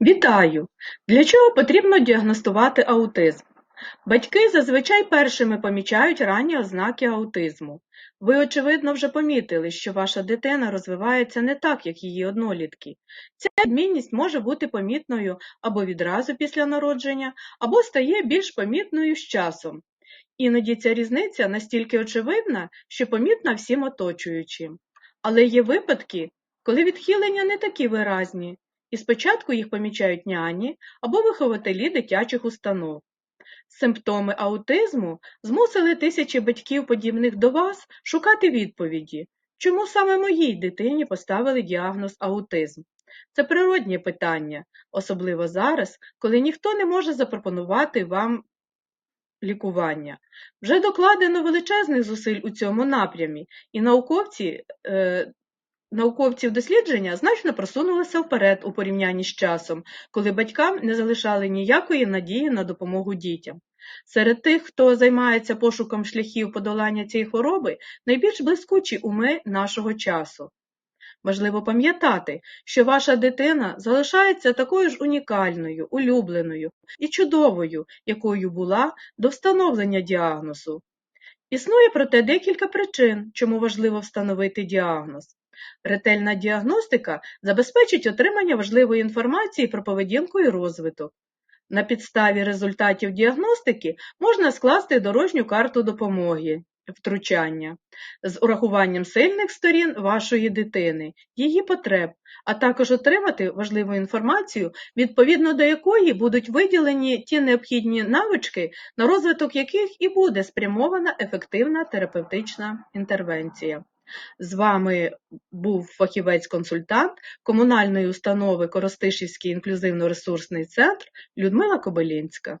Вітаю! Для чого потрібно діагностувати аутизм? Батьки зазвичай першими помічають ранні ознаки аутизму. Ви, очевидно, вже помітили, що ваша дитина розвивається не так, як її однолітки. Ця відмінність може бути помітною або відразу після народження, або стає більш помітною з часом. Іноді ця різниця настільки очевидна, що помітна всім оточуючим. Але є випадки, коли відхилення не такі виразні, і спочатку їх помічають няні або вихователі дитячих установ. Симптоми аутизму змусили тисячі батьків, подібних до вас, шукати відповіді, чому саме моїй дитині поставили діагноз аутизм. Це природнє питання, особливо зараз, коли ніхто не може запропонувати вам лікування. Вже докладено величезних зусиль у цьому напрямі, і науковці е, Науковців дослідження значно просунулися вперед у порівнянні з часом, коли батькам не залишали ніякої надії на допомогу дітям. Серед тих, хто займається пошуком шляхів подолання цієї хвороби, найбільш блискучі уми нашого часу. Важливо пам'ятати, що ваша дитина залишається такою ж унікальною, улюбленою і чудовою, якою була до встановлення діагнозу. Існує проте декілька причин, чому важливо встановити діагноз. Ретельна діагностика забезпечить отримання важливої інформації про поведінку і розвиток. На підставі результатів діагностики можна скласти дорожню карту допомоги, втручання з урахуванням сильних сторін вашої дитини, її потреб, а також отримати важливу інформацію, відповідно до якої будуть виділені ті необхідні навички, на розвиток яких і буде спрямована ефективна терапевтична інтервенція. З вами був фахівець-консультант комунальної установи Коростишівський інклюзивно-ресурсний центр Людмила Кобилінська.